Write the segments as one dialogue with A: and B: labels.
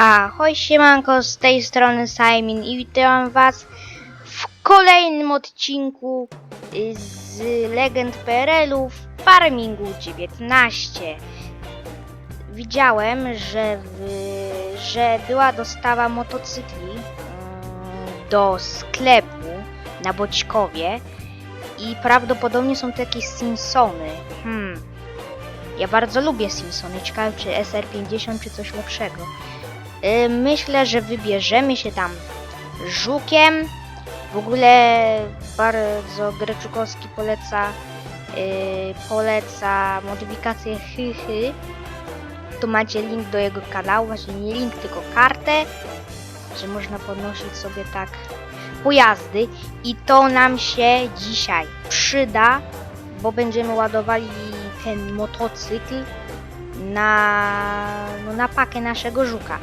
A: Ahoj siemanko, z tej strony Simon i witam was w kolejnym odcinku y, z Legend PRL-u w Farmingu 19. Widziałem, że, w, że była dostawa motocykli mm, do sklepu na Boćkowie i prawdopodobnie są to jakieś Simpsony. Hmm. Ja bardzo lubię Simpsony, ciekawe czy SR50 czy coś lepszego. Y, Myślę, że wybierzemy się tam żukiem. W ogóle bardzo Greczukowski poleca y, poleca modyfikację Hychy. Tu macie link do jego kanału, właśnie nie link, tylko kartę, że można podnosić sobie tak pojazdy i to nam się dzisiaj przyda, bo będziemy ładowali ten motocykl na, no, na pakę naszego żuka.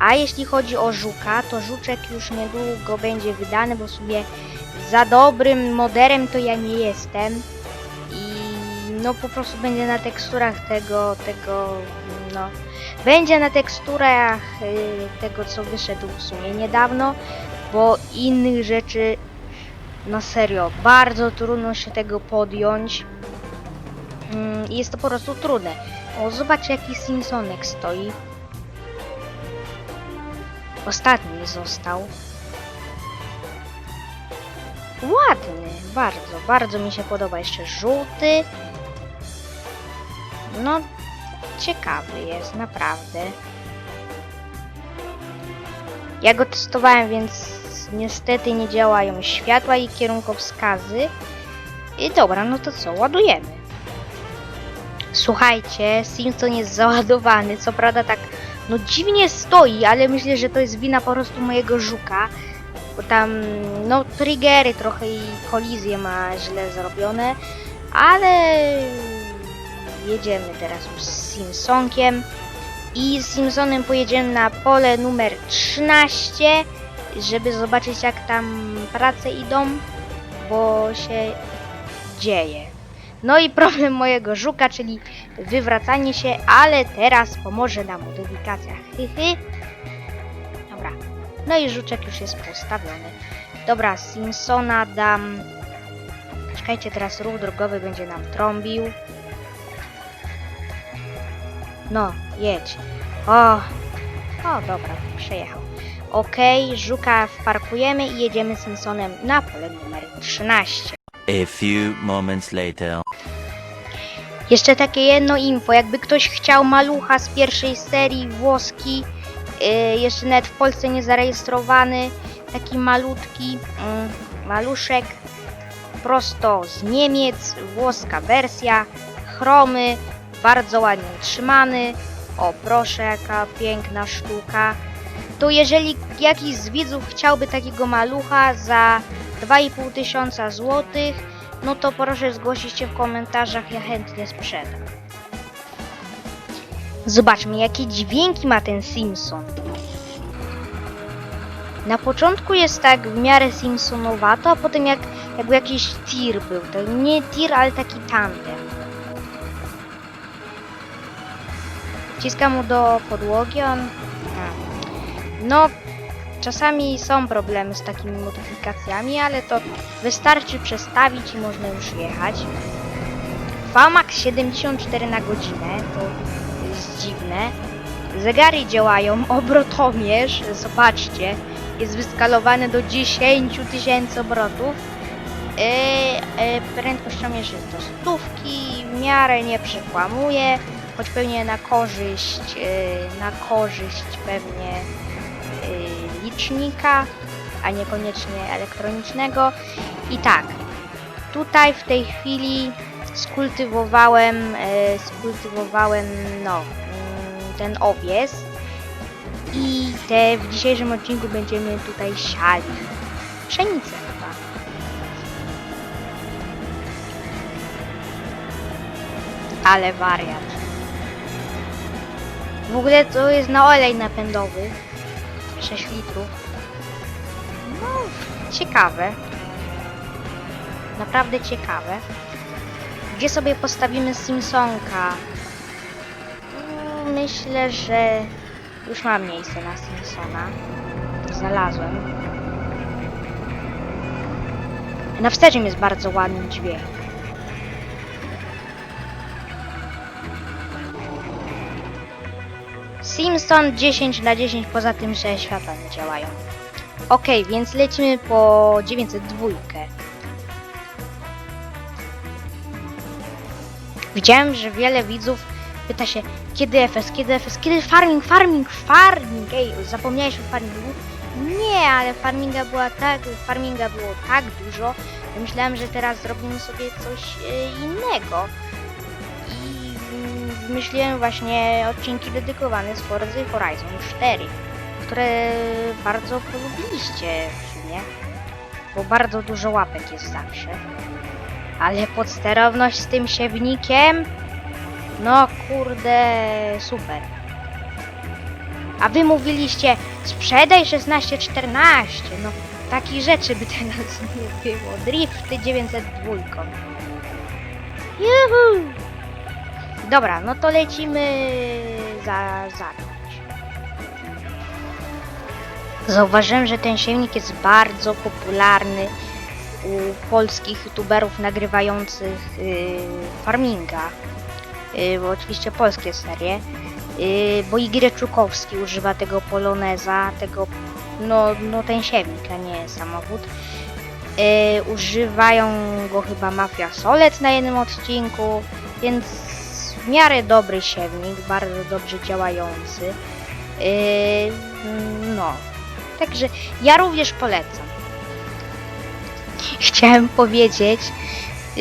A: A jeśli chodzi o żuka, to żuczek już niedługo będzie wydany, bo sobie za dobrym moderem to ja nie jestem. I no po prostu będzie na teksturach tego, tego, no. Będzie na teksturach y, tego, co wyszedł w sumie niedawno, bo innych rzeczy, no serio, bardzo trudno się tego podjąć. Mm, Jest to po prostu trudne. O, zobacz jaki Simpsonek stoi. Ostatni został. Ładny, bardzo, bardzo mi się podoba. Jeszcze żółty. No, ciekawy jest, naprawdę. Ja go testowałem, więc niestety nie działają światła i kierunkowskazy. I dobra, no to co, ładujemy. Słuchajcie, Simpson jest załadowany, co prawda tak no dziwnie stoi, ale myślę, że to jest wina po prostu mojego żuka, bo tam no triggery trochę i kolizje ma źle zrobione, ale jedziemy teraz już z Simpsonkiem i z Simpsonem pojedziemy na pole numer 13, żeby zobaczyć jak tam prace idą, bo się dzieje. No i problem mojego żuka, czyli wywracanie się, ale teraz pomoże nam modyfikacja. Hychy. Dobra. No i żuczek już jest postawiony. Dobra, Simpsona dam. Czekajcie, teraz ruch drogowy będzie nam trąbił. No, jedź. O, o dobra, przejechał. Okej, żuka wparkujemy i jedziemy Simpsonem na pole numer 13.
B: A few moments later.
A: Jeszcze takie jedno info, jakby ktoś chciał malucha z pierwszej serii włoski, yy, jeszcze nawet w Polsce nie zarejestrowany, taki malutki yy, maluszek, prosto z Niemiec, włoska wersja, chromy, bardzo ładnie trzymany, o proszę jaka piękna sztuka. To jeżeli jakiś z widzów chciałby takiego malucha za 2,5 tysiąca złotych, no to proszę zgłosić się w komentarzach, ja chętnie sprzedam. Zobaczmy, jakie dźwięki ma ten Simpson. Na początku jest tak w miarę Simpsonowato, a potem jak, jakby jakiś tir był. To nie tir, ale taki tandem. Wciskam mu do podłogi, on... No, Czasami są problemy z takimi modyfikacjami, ale to wystarczy przestawić i można już jechać. VMAX 74 na godzinę, to jest dziwne. Zegary działają, obrotomierz, zobaczcie, jest wyskalowany do 10 tysięcy obrotów. Yy, yy, prędkościomierz jest do stówki, w miarę nie przekłamuje, choć pewnie na korzyść, yy, na korzyść pewnie licznika, a niekoniecznie elektronicznego. I tak, tutaj w tej chwili skultywowałem, e, skultywowałem no, mm, ten owies i te w dzisiejszym odcinku będziemy tutaj siali pszenicę chyba. Ale wariat. W ogóle to jest na olej napędowy. 6 litrów. No, ciekawe. Naprawdę ciekawe. Gdzie sobie postawimy Simpsonka? Mm, Myślę, że Już mam miejsce na Simpsona. Znalazłem. Na wstecznym jest bardzo ładny dźwięk. Simpson 10 na 10, poza tym, że światła nie działają. Ok, więc lecimy po 902. Widziałem, że wiele widzów pyta się, kiedy FS, kiedy FS, kiedy farming, farming, farming. Ej, zapomniałeś o farmingu? Nie, ale farminga była tak, farminga było tak dużo, myślałem, że teraz zrobimy sobie coś e, innego. Wymyśliłem właśnie odcinki dedykowane z Forza Horizon 4, które bardzo polubiliście w sumie, bo bardzo dużo łapek jest zawsze. Ale podsterowność z tym siewnikiem? No kurde, super. A wy mówiliście, sprzedaj 16-14. No, takich rzeczy by teraz nie było. Drifty 902. Juhu! Dobra, no to lecimy za zacząć. Zauważyłem, że ten siewnik jest bardzo popularny u polskich youtuberów nagrywających yy, farminga. Bo oczywiście polskie serie. Yy, bo Igry Czukowski używa tego poloneza, tego, no, no ten siewnik, a nie samochód. Yy, używają go chyba Mafia Solec na jednym odcinku, więc w miarę dobry siewnik, bardzo dobrze działający. Yy, no, także ja również polecam. Chciałem powiedzieć,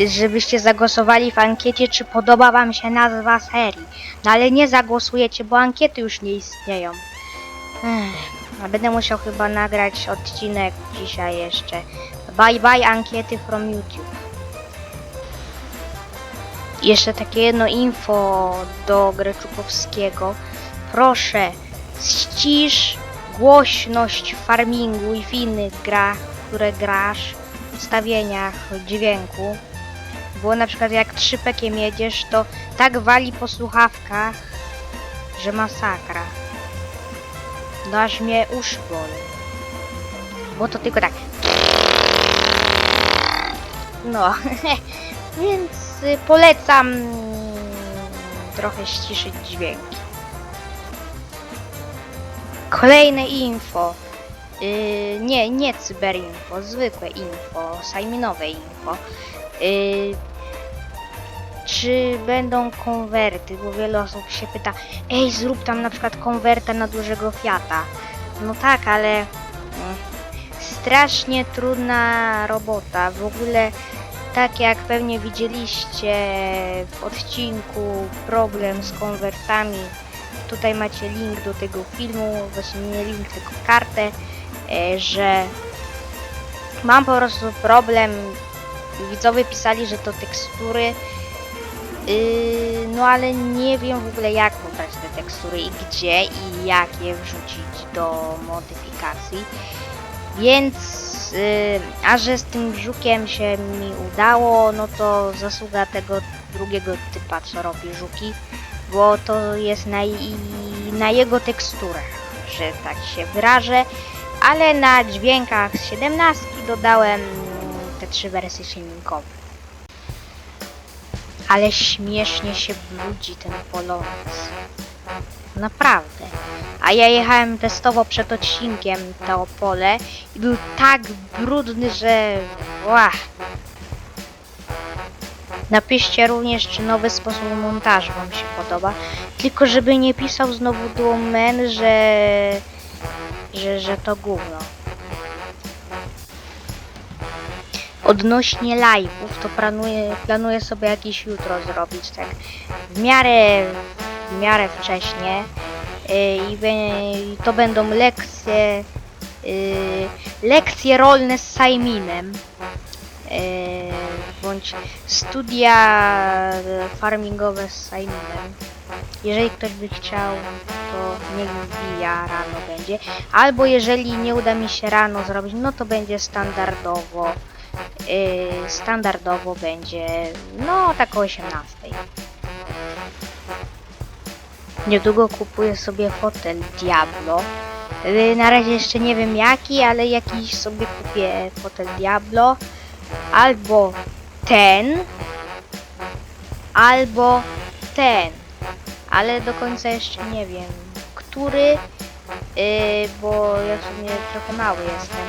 A: żebyście zagłosowali w ankiecie, czy podoba Wam się nazwa serii. No ale nie zagłosujecie, bo ankiety już nie istnieją. Ech, będę musiał chyba nagrać odcinek dzisiaj jeszcze. Bye bye ankiety from YouTube. Jeszcze takie jedno info do Greczukowskiego. Proszę, ścisz głośność farmingu i w innych grach, które grasz, ustawieniach dźwięku. Bo na przykład jak trzypekiem jedziesz, to tak wali po słuchawkach, że masakra. No aż mnie uszy boli. Bo to tylko tak. No, więc polecam mm, trochę ściszyć dźwięki. Kolejne info. Yy, nie, nie cyberinfo, zwykłe info, sajminowe info. Yy, czy będą konwerty? Bo wiele osób się pyta, ej, zrób tam na przykład konwertę na dużego Fiata. No tak, ale mm, strasznie trudna robota. W ogóle, tak jak pewnie widzieliście w odcinku problem z konwertami, tutaj macie link do tego filmu, właśnie nie link, tylko kartę, e, że mam po prostu problem. Widzowie pisali, że to tekstury, Yy, no ale nie wiem w ogóle jak pobrać te tekstury i gdzie i jak je wrzucić do modyfikacji. Więc, yy, a że z tym żukiem się mi udało, no to zasługa tego drugiego typa, co robi żuki, bo to jest na, na jego teksturach, że tak się wyrażę, ale na dźwiękach z 17 dodałem te trzy wersje silnikowe ale śmiesznie się brudzi ten polonez. Naprawdę. A ja jechałem testowo przed odcinkiem to pole i był tak brudny, że... Ła. Napiszcie również, czy nowy sposób montażu Wam się podoba. Tylko żeby nie pisał znowu Duomen, że... że, że to gówno. Odnośnie live'ów, to planuję, planuję sobie jakiś jutro zrobić, tak w miarę, w miarę wcześnie. Yy, I to będą lekcje, yy, lekcje rolne z Siminem. Yy, bądź studia farmingowe z Siminem. Jeżeli ktoś by chciał, to niech wbija, rano będzie. Albo jeżeli nie uda mi się rano zrobić, no to będzie standardowo standardowo będzie no tak o 18. Niedługo kupuję sobie fotel Diablo. Y, Na razie jeszcze nie wiem jaki, ale jakiś sobie kupię fotel Diablo. Albo ten, albo ten. Ale do końca jeszcze nie wiem, który, yy, bo ja w sumie trochę mały jestem.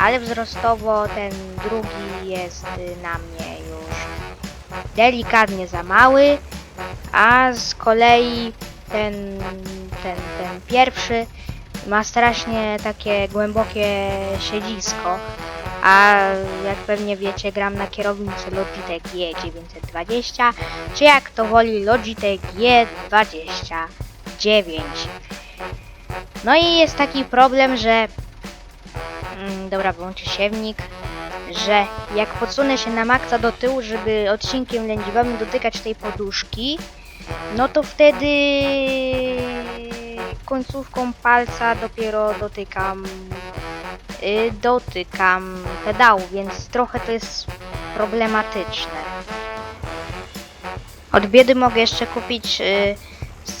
A: Ale wzrostowo ten drugi jest na mnie już delikatnie za mały, a z kolei ten, ten, ten pierwszy ma strasznie takie głębokie siedzisko, a jak pewnie wiecie gram na kierownicy Logitech G920, czy jak to woli Logitech G29. No i jest taki problem, że mm, dobra, wyłączę siewnik, że jak podsunę się na maksa do tyłu, żeby odcinkiem lędźwiowym dotykać tej poduszki, no to wtedy końcówką palca dopiero dotykam y, dotykam pedału, więc trochę to jest problematyczne. Od biedy mogę jeszcze kupić y,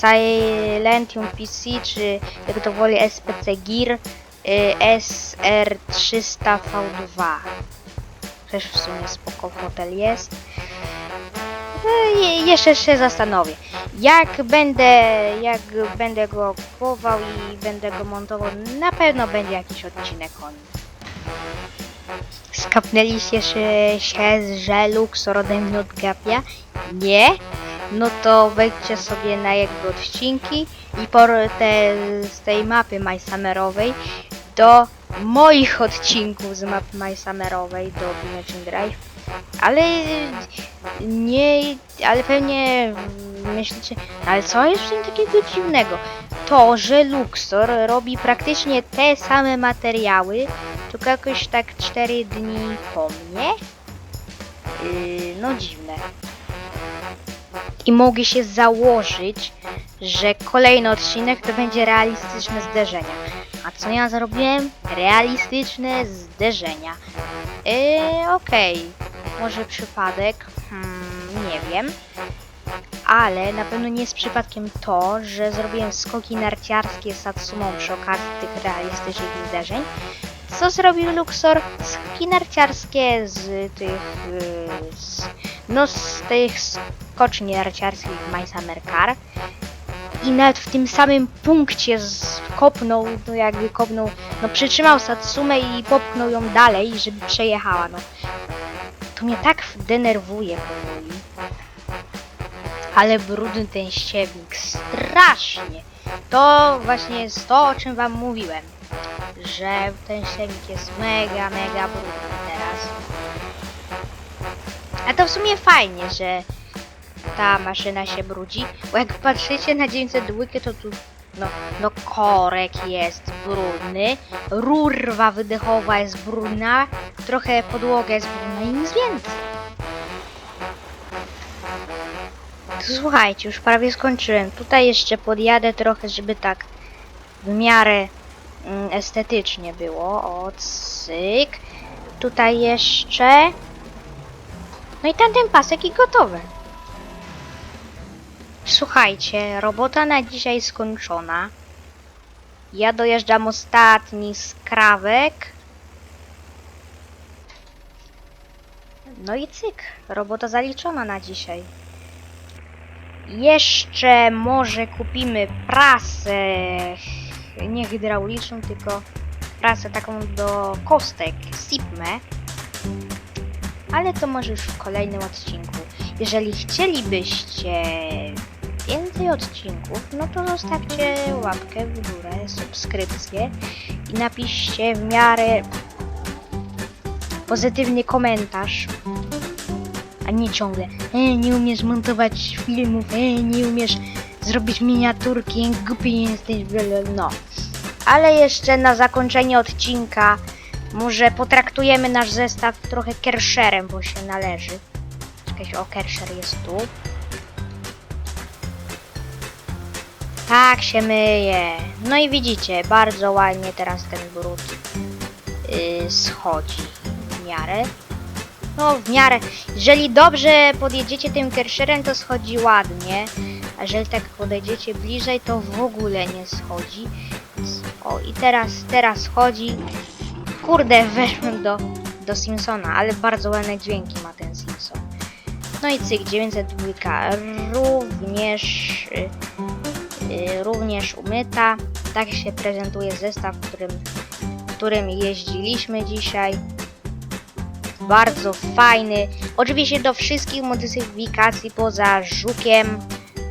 A: Silentium PC, czy jak to woli SPC Gear y, SR300V2. Też w sumie spoko fotel jest. Jeszcze się zastanowię. Jak będę, jak będę go kupował i będę go montował, na pewno będzie jakiś odcinek o nim. Skapnęliście się, że Luxor ode mnie odgapia? Nie? No to wejdźcie sobie na jego odcinki i por te, z tej mapy MySummerowej do moich odcinków z mapy MySummerowej do Dimension Drive. Ale nie, ale pewnie myślicie, ale co jest w tym takiego dziwnego? To, że Luxor robi praktycznie te same materiały, tylko jakoś tak 4 dni po mnie. Yy, no dziwne. I mogę się założyć, że kolejny odcinek to będzie realistyczne zderzenia. A co ja zrobiłem? Realistyczne zderzenia. Yy, okej. Może przypadek? Hmm, nie wiem. Ale na pewno nie jest przypadkiem to, że zrobiłem skoki narciarskie z Satsumą przy okazji tych realistycznych zderzeń. Co zrobił Luxor? Skoki narciarskie z tych... Yy, z, no z tych skoczni narciarskich My Summer Car. I nawet w tym samym punkcie kopnął, no jakby kopnął, no przytrzymał Satsumę i popchnął ją dalej, żeby przejechała, no. To mnie tak denerwuje powoli. Ale brudny ten ściewnik, strasznie. To właśnie jest to, o czym wam mówiłem. Że ten ściewnik jest mega, mega brudny teraz. A to w sumie fajnie, że ta maszyna się brudzi, bo jak patrzycie na 902, to tu no, no korek jest brudny, rurwa wydechowa jest brudna, trochę podłoga jest brudna i nic więcej. To słuchajcie, już prawie skończyłem. Tutaj jeszcze podjadę trochę, żeby tak w miarę mm, estetycznie było. O, cyk. Tutaj jeszcze. No i tamten pasek i gotowe. Słuchajcie, robota na dzisiaj skończona. Ja dojeżdżam ostatni skrawek. No i cyk, robota zaliczona na dzisiaj. Jeszcze może kupimy prasę, nie hydrauliczną, tylko prasę taką do kostek, Sipmę. Ale to może już w kolejnym odcinku. Jeżeli chcielibyście więcej odcinków, no to zostawcie łapkę w górę, subskrypcję i napiszcie w miarę pozytywny komentarz. A nie ciągle, e, nie umiesz montować filmów, e, nie umiesz zrobić miniaturki, głupi jesteś, no. Ale jeszcze na zakończenie odcinka może potraktujemy nasz zestaw trochę kerszerem, bo się należy. Jakaś o kerszer jest tu. Tak się myje. No i widzicie, bardzo ładnie teraz ten brud yy, schodzi w miarę. No w miarę. Jeżeli dobrze podjedziecie tym kerszerem, to schodzi ładnie. A jeżeli tak podejdziecie bliżej, to w ogóle nie schodzi. O, i teraz, teraz schodzi. Kurde, weszłem do, do Simpsona, ale bardzo ładne dźwięki ma ten Simpson. No i cyk, 902 również, y, y, również umyta. Tak się prezentuje zestaw, którym, którym jeździliśmy dzisiaj. Bardzo fajny. Oczywiście do wszystkich modyfikacji poza żukiem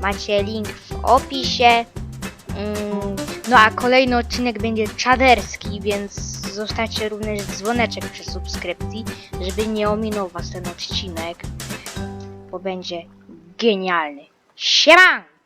A: macie link w opisie. Mm, No a kolejny odcinek będzie czaderski, więc zostawcie również dzwoneczek przy subskrypcji, żeby nie ominął was ten odcinek, bo będzie genialny. Sieman!